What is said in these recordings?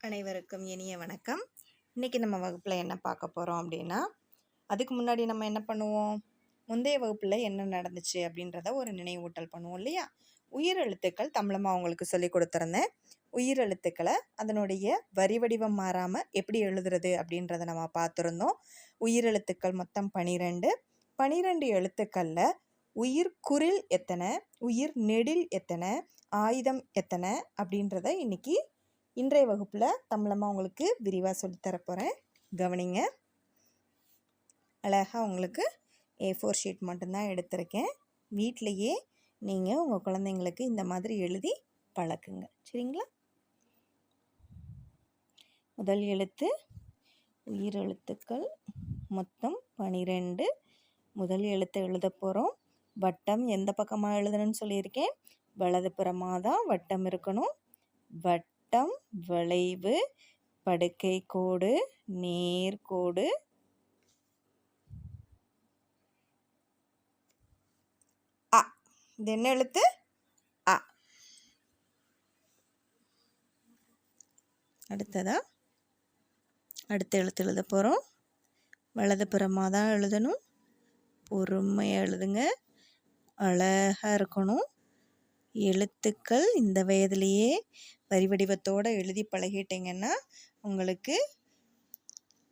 அனைவருக்கும் இனிய வணக்கம். இன்றைக்கி நம்ம வகுப்பில் என்ன பார்க்க போகிறோம் அப்படின்னா அதுக்கு முன்னாடி நம்ம என்ன பண்ணுவோம்? முந்தைய வகுப்பில் என்ன நடந்துச்சு அப்படின்றத ஒரு நினைவூட்டல் பண்ணுவோம் இல்லையா? உயிரெழுத்துக்கள் தமிழமாக அவங்களுக்கு சொல்லி கொடுத்துருந்தேன். உயிரெழுத்துக்களை அதனுடைய வரி வடிவம் மாறாமல் எப்படி எழுதுறது அப்படின்றத நம்ம பார்த்துருந்தோம். உயிரெழுத்துக்கள் மொத்தம் பனிரெண்டு. பனிரெண்டு எழுத்துக்களில் உயிர் குரில் எத்தனை? உயிர் நெடில் எத்தனை? ஆயுதம் எத்தனை? அப்படின்றத இன்னைக்கு இன்றைய வகுப்பில் தமிழமாக உங்களுக்கு விரிவாக சொல்லித்தரப்போகிறேன் கவனிங்க. அழகாக உங்களுக்கு ஏ ஃபோர் ஷீட் மட்டும்தான் எடுத்திருக்கேன். வீட்டிலையே நீங்கள் உங்கள் குழந்தைங்களுக்கு இந்த மாதிரி எழுதி பழக்குங்க. சரிங்களா? முதல் எழுத்து உயிரெழுத்துக்கள் மொத்தம் பனிரெண்டு. முதல் எழுத்தை எழுத போகிறோம் வட்டம் எந்த பக்கமாக எழுதணும்னு சொல்லியிருக்கேன். வலது புறமாக தான் வட்டம் இருக்கணும். வட் வட்டம் வளைவு படுக்கை கோடு நேர்கோடு. அ இது என்ன எழுத்து? அ. அடுத்ததா? அடுத்த எழுத்து எழுத போகிறோம் வலதுபுறமாக தான் எழுதணும். பொறுமையாக எழுதுங்க. அழகாக இருக்கணும். எழுத்துக்கள் இந்த வயதிலேயே வரி வடிவத்தோடு எழுதி பழகிட்டீங்கன்னா உங்களுக்கு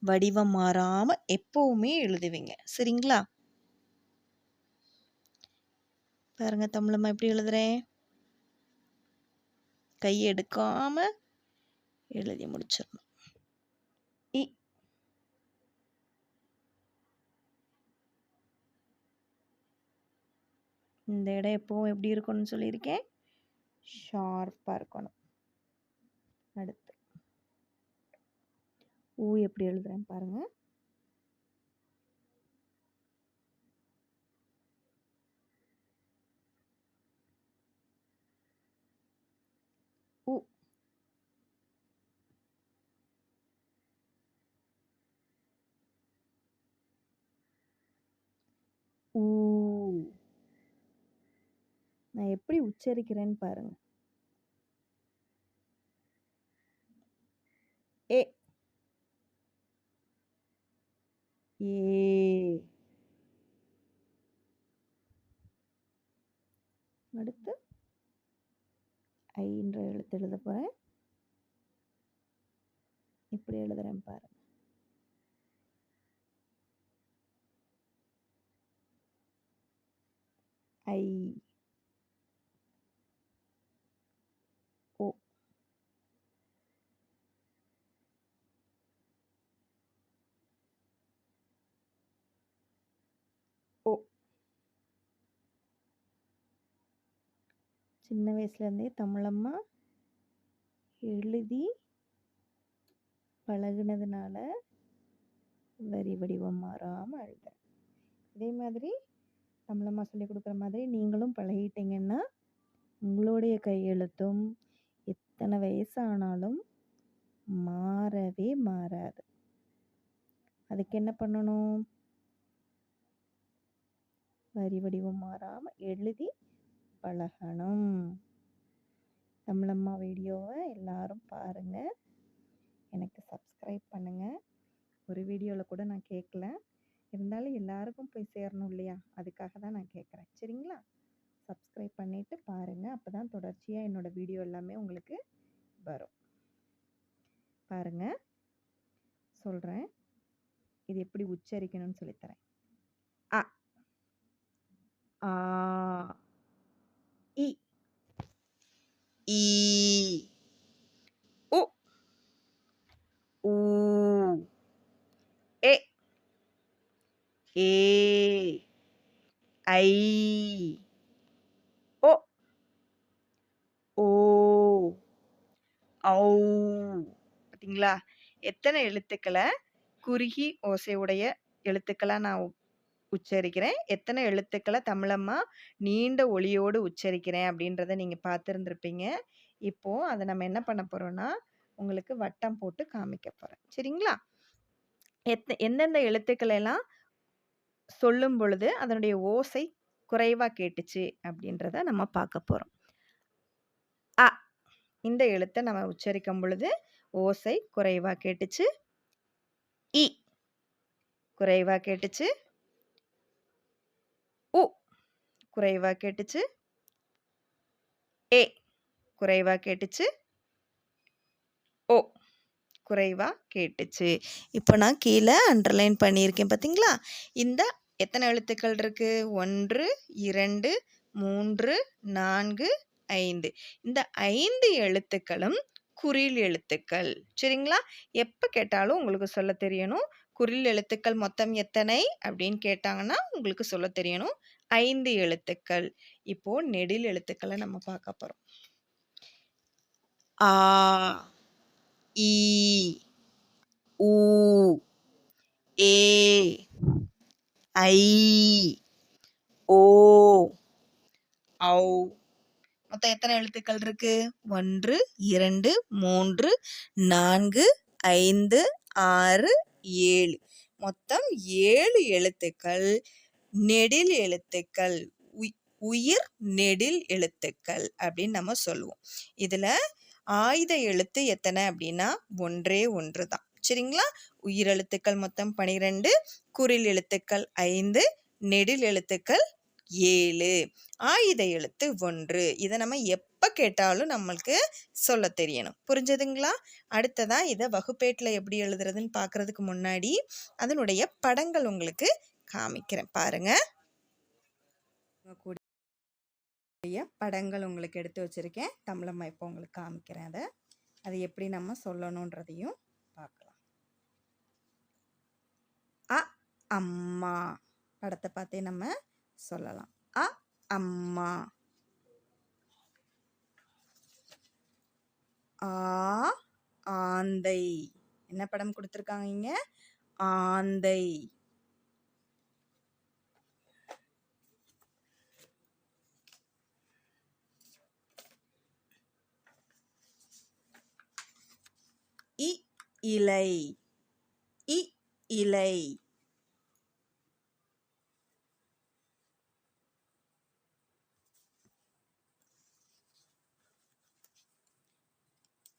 வடிவம் மாறாமல் எப்போவுமே எழுதுவீங்க. சரிங்களா? பாருங்க தமிழம்மா எப்படி எழுதுறேன் கை எடுக்காமல் எழுதி முடிச்சிடணும். இந்த இடம் எப்போவும் எப்படி இருக்கணும்னு சொல்லியிருக்கேன். ஷார்ப்பாக இருக்கணும். அடுத்து. ஊ எப்படி எழுதுறேன் பாருங்கள் Ooh. நான் எப்படி உச்சரிக்கிறேன்னு பாருங்க. ஏ. ஏ. அடுத்து ஐன்ற எழுத்து எழுத போகிறேன் இப்படி எழுதுறேன் பாருங்க. ஐ ஓ ஓ சின்ன வயசுலேருந்தே தமிழம்மா எழுதி பழகுனதுனால வரி வடிவம் மாறாமல் எழுதுறேன் இதே மாதிரி தமிழம்மா சொல்லி கொடுக்குற மாதிரி நீங்களும் பழகிட்டீங்கன்னா உங்களுடைய கையெழுத்தும் எத்தனை வயசானாலும் மாறவே மாறாது. அதுக்கு என்ன பண்ணணும்? வரி வடிவம் மாறாமல் எழுதி பழகணும். தமிழம்மா வீடியோவை எல்லாரும் பாருங்கள் எனக்கு சப்ஸ்கிரைப் பண்ணுங்கள் ஒரு வீடியோவில் கூட நான் கேட்கல இருந்தாலும் எல்லாருக்கும் போய் சேரணும் இல்லையா? அதுக்காக தான் நான் கேட்குறேன் சரிங்களா? சப்ஸ்கிரைப் பண்ணிவிட்டு பாருங்கள் அப்போ தான் தொடர்ச்சியாக என்னோடய வீடியோ எல்லாமே உங்களுக்கு வரும். பாருங்கள் சொல்கிறேன் இது எப்படி உச்சரிக்கணும்னு சொல்லித்தரேன். ஆ ஆ இ ஈ உ ஊ e ஏ ஐ ஓ ஓ ஔ பார்த்தீங்களா எத்தனை எழுத்துக்களை? குறுகி ஓசையுடைய எழுத்துக்களாக நான் உச்சரிக்கிறேன். எத்தனை எழுத்துக்களை தமிழம்மா நீண்ட ஒளியோடு உச்சரிக்கிறேன் அப்படின்றத நீங்கள் பார்த்துருந்துருப்பீங்க. இப்போது அதை நம்ம என்ன பண்ண போகிறோன்னா உங்களுக்கு வட்டம் போட்டு காமிக்க போகிறேன் சரிங்களா? எத் எந்தெந்த எழுத்துக்களெல்லாம் சொல்லும் பொழுது அதனுடைய ஓசை குறைவாக கேட்டுச்சு அப்படின்றத நம்ம பார்க்க போகிறோம் அ இந்த எழுத்தை நம்ம உச்சரிக்கும் பொழுது ஓசை குறைவாக கேட்டுச்சு. இ குறைவாக கேட்டுச்சு உ குறைவாக கேட்டுச்சு. ஏ குறைவாக கேட்டுச்சு. ஓ குறைவாக கேட்டுச்சு. இப்போ நான் கீழே அண்டர்லைன் பண்ணியிருக்கேன் பார்த்தீங்களா? இந்த எத்தனை எழுத்துக்கள் இருக்குது ஒன்று இரண்டு மூன்று நான்கு ஐந்து. இந்த ஐந்து எழுத்துக்களும் குறில் எழுத்துக்கள். சரிங்களா? எப்போ கேட்டாலும் உங்களுக்கு சொல்ல தெரியணும். குறில் எழுத்துக்கள் மொத்தம் எத்தனை அப்படின்னு கேட்டாங்கன்னா உங்களுக்கு சொல்ல தெரியணும். ஐந்து எழுத்துக்கள். இப்போ நெடில் எழுத்துக்களை நம்ம பார்க்க போறோம். ஆ ஈ ஊ ஏ ஐ ஓ ஔ. மொத்தம் எத்தனை எழுத்துக்கள் இருக்கு? ஒன்று இரண்டு மூன்று நான்கு ஐந்து ஆறு ஏழு. மொத்தம் ஏழு எழுத்துக்கள். நெடில் எழுத்துக்கள் உயிர் நெடில் எழுத்துக்கள் அப்படின்னு நம்ம சொல்லுவோம். இதில் ஆயுத எழுத்து எத்தனை அப்படின்னா ஒன்றே ஒன்று தான். சரிங்களா? உயிரெழுத்துக்கள் மொத்தம் பனிரெண்டு குறில் எழுத்துக்கள் ஐந்து நெடில் எழுத்துக்கள் ஏழு. ஆயுத எழுத்து ஒன்று. இதை நம்ம எப்போ கேட்டாலும் நம்மளுக்கு சொல்ல தெரியணும். புரிஞ்சதுங்களா? அடுத்ததாக இதை வகுப்பேட்டில் எப்படி எழுதுறதுன்னு பார்க்குறதுக்கு முன்னாடி அதனுடைய படங்கள் உங்களுக்கு காமிக்கிறேன். பாருங்க. கூடிய படங்கள் உங்களுக்கு எடுத்து வச்சிருக்கேன். தமிழம்மா இப்போ உங்களுக்கு காமிக்கிறேன் அதை. அது எப்படி நம்ம சொல்லணுன்றதையும் பார்க்கலாம். அ அம்மா. படத்தை பார்த்தே நம்ம சொல்லலாம். அ அம்மா. ஆ ஆந்தை. என்ன படம் கொடுத்துருக்காங்க இங்கே? ஆந்தை இ இலை. இ இலை.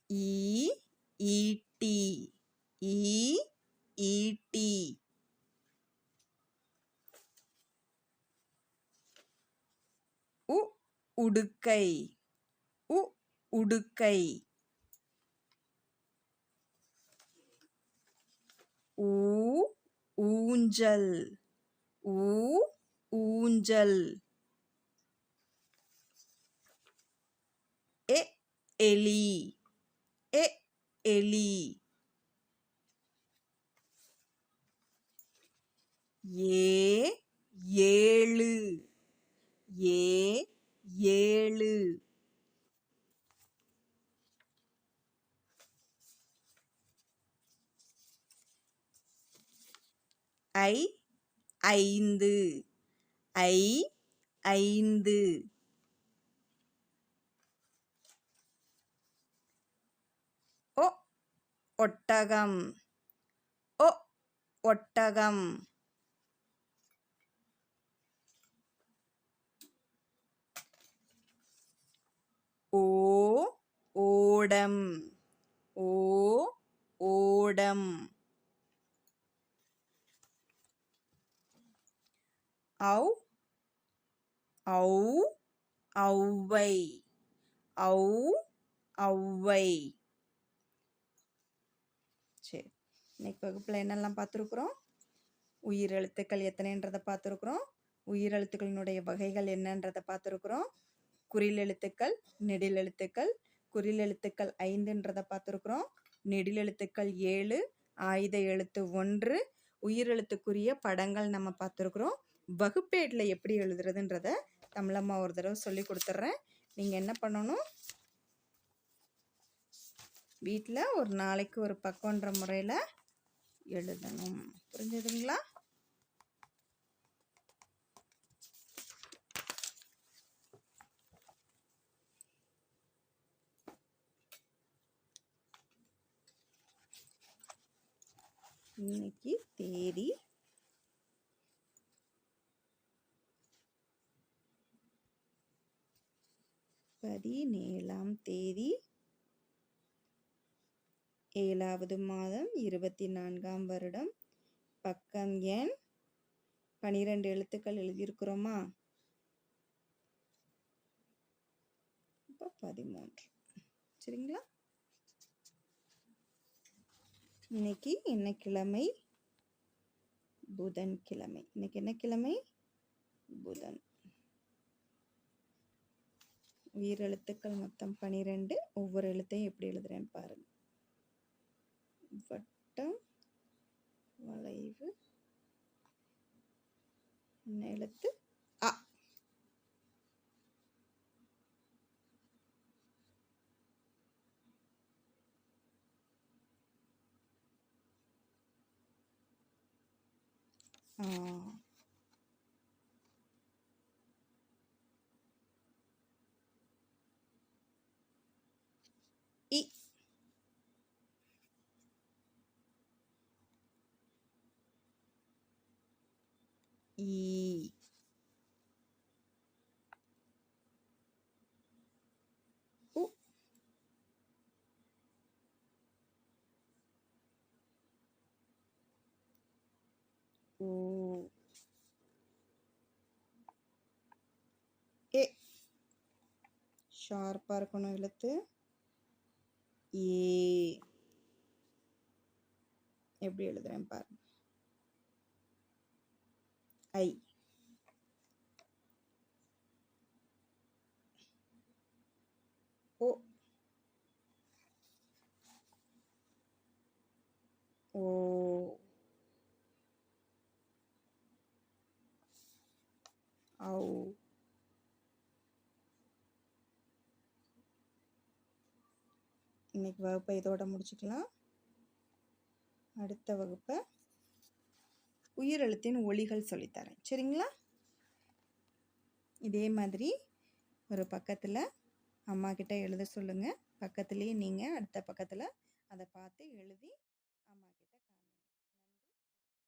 ஈ ஈட்டி. ஈ ஈட்டி. உ உடுக்கை. உ உடுக்கை. ஊ ஊஞ்சல். ஊ ஊஞ்சல். எ எலி. எ எலி. ஏ ஏழு ஏ ஏழு ஐ ஐந்து. ஐ ஐந்து. ஒ ஒட்டகம். ஒ ஒட்டகம். ஓ ஓடம். ஓ ஓடம். ஔ ஔ ஔவை ஔ ஔவை சரி இன்னைக்கு வகுப்பில் என்னெல்லாம் பார்த்துருக்குறோம்? உயிர் எழுத்துக்கள் எத்தனைன்றதை பார்த்துருக்குறோம். உயிர் எழுத்துக்களினுடைய வகைகள் என்னன்றதை பார்த்துருக்குறோம். குறில் எழுத்துக்கள் நெடில் எழுத்துக்கள் குறில் எழுத்துக்கள் ஐந்துன்றதை பார்த்துருக்குறோம். நெடில் எழுத்துக்கள் ஏழு ஆயுத எழுத்து ஒன்று உயிர் எழுத்துக்குரிய படங்கள் நம்ம பார்த்துருக்குறோம். வகுப்பேட்டில் எப்படி எழுதுறதுன்றத தமிழம்மா ஒரு தடவை சொல்லி கொடுத்துட்றேன். நீங்கள் என்ன பண்ணணும்? வீட்டில் ஒரு நாளைக்கு ஒரு பக்கம்ன்ற முறையில் எழுதணும். புரிஞ்சதுங்களா? இன்னைக்கு தேதி தேதி ஏழாவது மாதம் இருபத்தி நான்காம் வருடம். பக்கம் எண் பனிரெண்டு எழுத்துக்கள் எழுதியிருக்கிறோமா? இப்போ பதிமூன்று. சரிங்களா? இன்னைக்கு என்ன கிழமை? புதன் கிழமை. இன்னைக்கு என்ன கிழமை? புதன். உயிரெழுத்துக்கள் மொத்தம் பனிரெண்டு. ஒவ்வொரு எழுத்தையும் எப்படி எழுதுறேன்னு பாருங்கள் வட்டம் வளைவு என்ன எழுத்து அ ஆ. இ ஈ உ ஊ ஏ ஷார்ப்பாக இருக்கணும் எழுத்து ஏ எப்படி எழுதுறேன் பாருங்க ஐ ஓ ஓ ஔ இன்னைக்கு வகுப்பை இதோட முடிச்சுக்கலாம். அடுத்த வகுப்பை உயிரெழுத்தின் ஒளிகள் சொல்லித்தரேன். சரிங்களா? இதே மாதிரி ஒரு பக்கத்தில் அம்மா கிட்ட எழுத சொல்லுங்கள் பக்கத்துலேயே நீங்கள் அடுத்த பக்கத்தில் அதை பார்த்து எழுதி